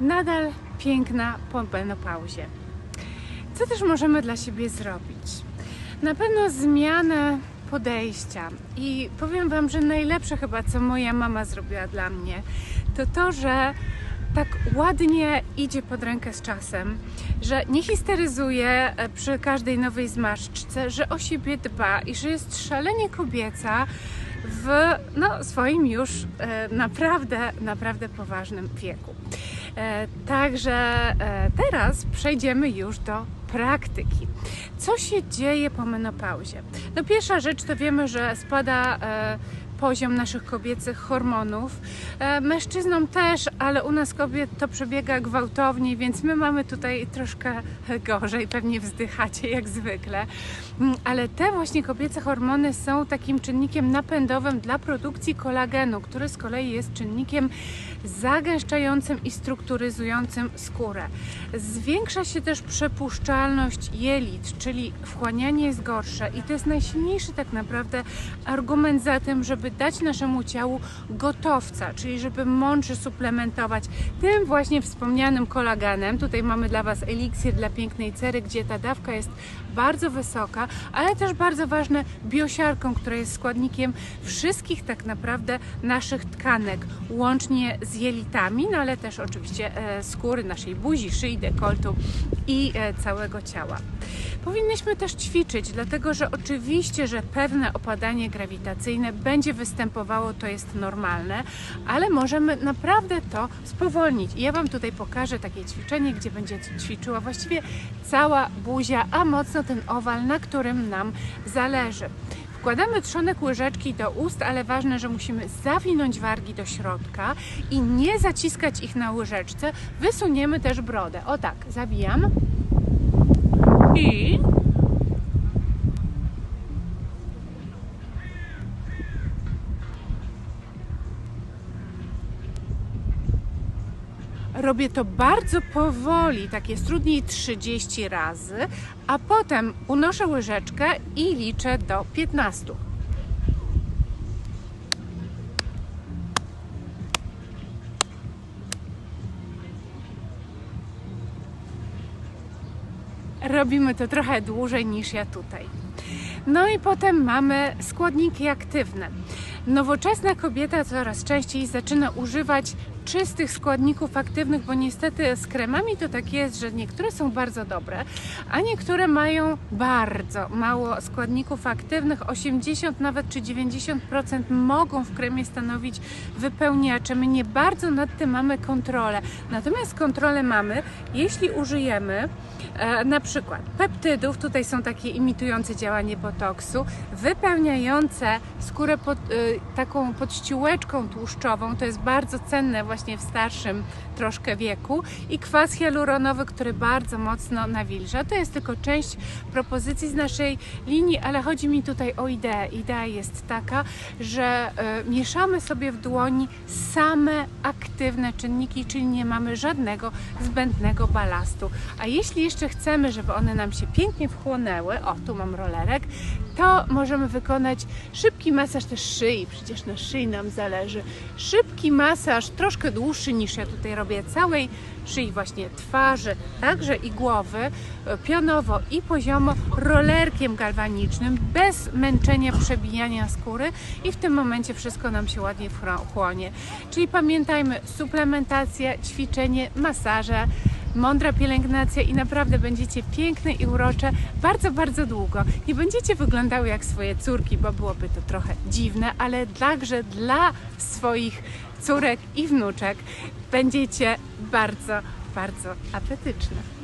nadal piękna po menopauzie. Co też możemy dla siebie zrobić? Na pewno zmianę podejścia i powiem Wam, że najlepsze chyba, co moja mama zrobiła dla mnie, to to, że tak ładnie idzie pod rękę z czasem, że nie histeryzuje e, przy każdej nowej zmarszczce, że o siebie dba i że jest szalenie kobieca w no, swoim już e, naprawdę, naprawdę poważnym wieku. E, Także e, teraz przejdziemy już do praktyki. Co się dzieje po menopauzie? No pierwsza rzecz to wiemy, że spada e, poziom naszych kobiecych hormonów. E, Mężczyznom też, ale u nas kobiet to przebiega gwałtownie, więc my mamy tutaj troszkę gorzej, pewnie wzdychacie jak zwykle. Mm, Ale te właśnie kobiece hormony są takim czynnikiem napędowym dla produkcji kolagenu, który z kolei jest czynnikiem zagęszczającym i strukturyzującym skórę. Zwiększa się też przepuszczalność jelit, czyli wchłanianie jest gorsze i to jest najsilniejszy tak naprawdę argument za tym, żeby dać naszemu ciału gotowca, czyli żeby mądrze suplementować tym właśnie wspomnianym kolagenem. Tutaj mamy dla Was eliksir dla pięknej cery, gdzie ta dawka jest bardzo wysoka, ale też bardzo ważne biosiarką, która jest składnikiem wszystkich tak naprawdę naszych tkanek, łącznie z jelitami, no ale też oczywiście e, skóry naszej buzi, szyi, dekoltu i e, całego ciała. Powinnyśmy też ćwiczyć, dlatego że oczywiście, że pewne opadanie grawitacyjne będzie występowało, to jest normalne, ale możemy naprawdę to spowolnić. I ja Wam tutaj pokażę takie ćwiczenie, gdzie będzie ćwiczyła właściwie cała buzia, a mocno ten owal, na którym nam zależy. Wkładamy trzonek łyżeczki do ust, ale ważne, że musimy zawinąć wargi do środka i nie zaciskać ich na łyżeczce. Wysuniemy też brodę. O tak, zabijam. I Robię to bardzo powoli, tak jest trudniej 30 razy, a potem unoszę łyżeczkę i liczę do 15. Robimy to trochę dłużej niż ja tutaj. No i potem mamy składniki aktywne. Nowoczesna kobieta coraz częściej zaczyna używać czystych składników aktywnych, bo niestety z kremami to tak jest, że niektóre są bardzo dobre, a niektóre mają bardzo mało składników aktywnych. 80 nawet czy 90% mogą w kremie stanowić wypełniacze. My nie bardzo nad tym mamy kontrolę. Natomiast kontrolę mamy, jeśli użyjemy e, na przykład peptydów, tutaj są takie imitujące działanie botoksu, wypełniające skórę pod, e, taką podściółeczką tłuszczową, to jest bardzo cenne właśnie w starszym troszkę wieku i kwas hialuronowy, który bardzo mocno nawilża. To jest tylko część propozycji z naszej linii, ale chodzi mi tutaj o ideę. Idea jest taka, że e, mieszamy sobie w dłoni same aktywne czynniki, czyli nie mamy żadnego zbędnego balastu. A jeśli jeszcze chcemy, żeby one nam się pięknie wchłonęły, o tu mam rolerek, to możemy wykonać szybki masaż też szyi, przecież na szyi nam zależy. Szybki masaż, troszkę dłuższy niż ja tutaj robię, całej szyi, właśnie twarzy, także i głowy, e, pionowo i poziomo, rolerkiem galwanicznym, bez męczenia, przebijania skóry i w tym momencie wszystko nam się ładnie wchłonie. Czyli pamiętajmy, suplementacja, ćwiczenie, masaże, mądra pielęgnacja i naprawdę będziecie piękne i urocze bardzo, bardzo długo. Nie będziecie wyglądały jak swoje córki, bo byłoby to trochę dziwne, ale także dla swoich córek i wnuczek będziecie bardzo, bardzo apetyczne.